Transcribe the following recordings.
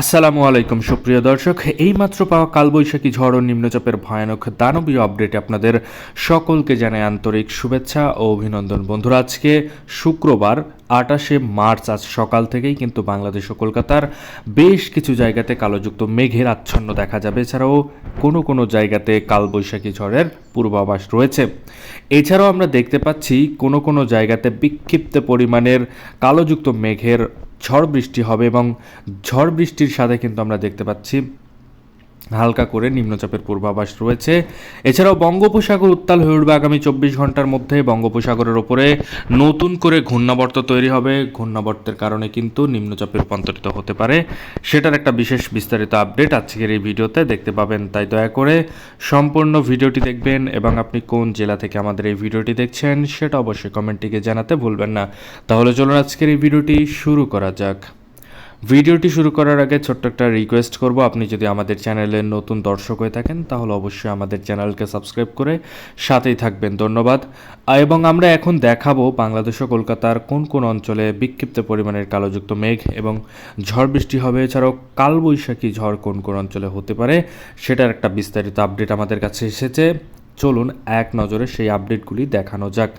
আসসালামু আলাইকুম, সুপ্রিয় দর্শক। এইমাত্র পাওয়া কালবৈশাখী ঝড় ও নিম্নচাপের ভয়ানক দানবীয় আপডেটে আপনাদের সকলকে জানাই আন্তরিক শুভেচ্ছা ও অভিনন্দন। বন্ধুরা, আজকে শুক্রবার, আটাশে মার্চ, আজ সকাল থেকেই কিন্তু বাংলাদেশ ও কলকাতার বেশ কিছু জায়গাতে কালোযুক্ত মেঘের আচ্ছন্ন দেখা যাবে। এছাড়াও কোনো কোনো জায়গাতে কালবৈশাখী ঝড়ের পূর্বাভাস রয়েছে। এছাড়াও আমরা দেখতে পাচ্ছি কোনো কোনো জায়গাতে বিক্ষিপ্ত পরিমাণের কালোযুক্ত মেঘের ঝড় বৃষ্টি হবে এবং ঝড় বৃষ্টির সাথে কিন্তু আমরা দেখতে পাচ্ছি হালকা করে নিম্নচাপের পূর্বাভাস রয়েছে। এছাড়াও বঙ্গোপসাগর উত্তাল হয়ে উঠবে আগামী চব্বিশ ঘণ্টার মধ্যে। বঙ্গোপসাগরের ওপরে নতুন করে ঘূর্ণাবর্ত তৈরি হবে। ঘূর্ণাবর্তের কারণে কিন্তু নিম্নচাপে রূপান্তরিত হতে পারে। সেটার একটা বিশেষ বিস্তারিত আপডেট আজকের এই ভিডিওতে দেখতে পাবেন। তাই দয়া করে সম্পূর্ণ ভিডিওটি দেখবেন এবং আপনি কোন জেলা থেকে আমাদের এই ভিডিওটি দেখছেন সেটা অবশ্যই কমেন্টটিকে জানাতে ভুলবেন না। তাহলে চলুন আজকের এই ভিডিওটি শুরু করা যাক। ভিডিওটি শুরু করার আগে ছোট্ট একটা রিকোয়েস্ট করব। আপনি যদি আমাদের চ্যানেলের নতুন দর্শক হয়ে থাকেন, তাহলে অবশ্যই আমাদের চ্যানেলকে সাবস্ক্রাইব করে সাথেই থাকবেন। ধন্যবাদ। এবং আমরা এখন দেখাবো বাংলাদেশ ও কলকাতার কোন কোন অঞ্চলে বিক্ষিপ্ত পরিমাণের কালোযুক্ত মেঘ এবং ঝড় বৃষ্টি হবে। এছাড়াও কালবৈশাখী ঝড় কোন কোন অঞ্চলে হতে পারে, সেটার একটা বিস্তারিত আপডেট আমাদের কাছে এসেছে। চলুন এক নজরে সেই আপডেটগুলি দেখানো যাক।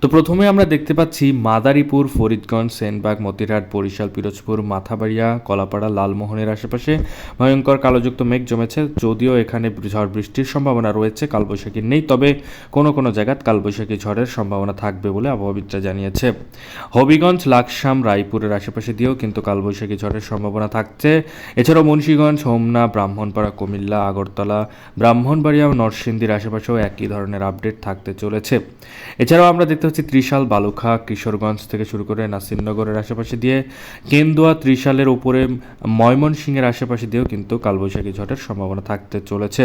তো প্রথমে আমরা দেখতে পাচ্ছি মাদারীপুর, ফরিদগঞ্জ, সেনবাগ, মতিরহাট, বরিশাল, পিরোজপুর, মাথাবাড়িয়া, কলাপাড়া, লালমোহনের আশেপাশে ভয়ঙ্কর কালোযুক্ত মেঘ জমেছে। যদিও এখানে ঝড় বৃষ্টির সম্ভাবনা রয়েছে, কালবৈশাখী নেই, তবে কোনো কোনো জায়গায় কালবৈশাখী ঝড়ের সম্ভাবনা থাকবে বলে আবহাওয়াবিদরা জানিয়েছে। হবিগঞ্জ, লাকসাম, রায়পুরের আশেপাশে দিয়েও কিন্তু কালবৈশাখী ঝড়ের সম্ভাবনা থাকছে। এছাড়াও মুন্সীগঞ্জ, হোমনা, ব্রাহ্মণপাড়া, কুমিল্লা, আগরতলা, ব্রাহ্মণবাড়িয়া ও নরসিংদীর আশেপাশেও একই ধরনের আপডেট থাকতে চলেছে। এছাড়াও আমরা দেখতে পাচ্ছি ত্রিশাল, বালুখা, কিশোরগঞ্জ থেকে শুরু করে নাসিরনগরের আশেপাশে দিয়ে কেন্দুয়া, ত্রিশালের উপরে ময়মনসিংহের আশেপাশে দিয়েও কিন্তু কালবৈশাখী ঝড়ের সম্ভাবনা থাকতে চলেছে।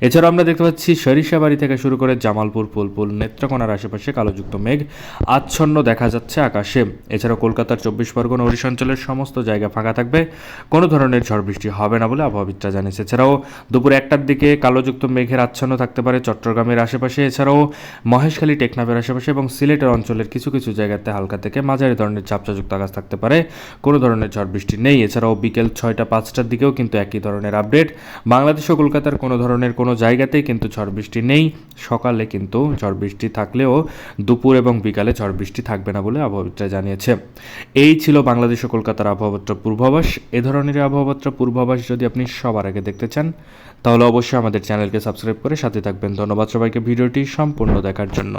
এছাড়াও আমরা দেখতে পাচ্ছি সরিষাবাড়ি থেকে শুরু করে জামালপুর পুলপুল নেত্রকোনার আশেপাশে কালোযুক্ত মেঘ আচ্ছন্ন দেখা যাচ্ছে আকাশে। এছাড়াও কলকাতার চব্বিশ পরগনা, ওড়িশা অঞ্চলের সমস্ত জায়গা ফাঁকা থাকবে। কোনো ধরনের ঝড় বৃষ্টি হবে না বলে আবহাওয়াবিদরা জানিয়েছে। এছাড়াও দুপুর একটার দিকে কালোযুক্ত মেঘের আচ্ছন্ন থাকতে পারে চট্টগ্রামের আশেপাশে, এছাড়াও মহেশখালী, টেকনাফের আশেপাশে এবং সিলেটের অঞ্চলের কিছু কিছু জায়গাতে হালকা থেকে মাঝারি ধরনের চাপচাযুক্ত আকাশ থাকতে পারে। কোনো ধরনের ঝড় বৃষ্টি নেই। এছাড়াও বিকেল ছয়টা পাঁচটার দিকেও কিন্তু একই ধরনের আপডেট। বাংলাদেশ ও কলকাতার কোনো ধরনের কোনো জায়গাতেই কিন্তু ঝড় বৃষ্টি নেই। সকালে কিন্তু ঝড় বৃষ্টি থাকলেও দুপুর এবং বিকালে ঝড় বৃষ্টি থাকবে না বলে আবহাওয়াবিদরা জানিয়েছে। এই ছিল বাংলাদেশ ও কলকাতার আবহাওয়াত্র পূর্বাভাস। এ ধরনের আবহাওয়াত্র পূর্বাভাস যদি আপনি সবার আগে দেখতে চান, তাহলে অবশ্যই আমাদের চ্যানেলকে সাবস্ক্রাইব করে সাথে থাকবেন। ধন্যবাদ সবাইকে ভিডিওটি সম্পূর্ণ দেখার জন্য।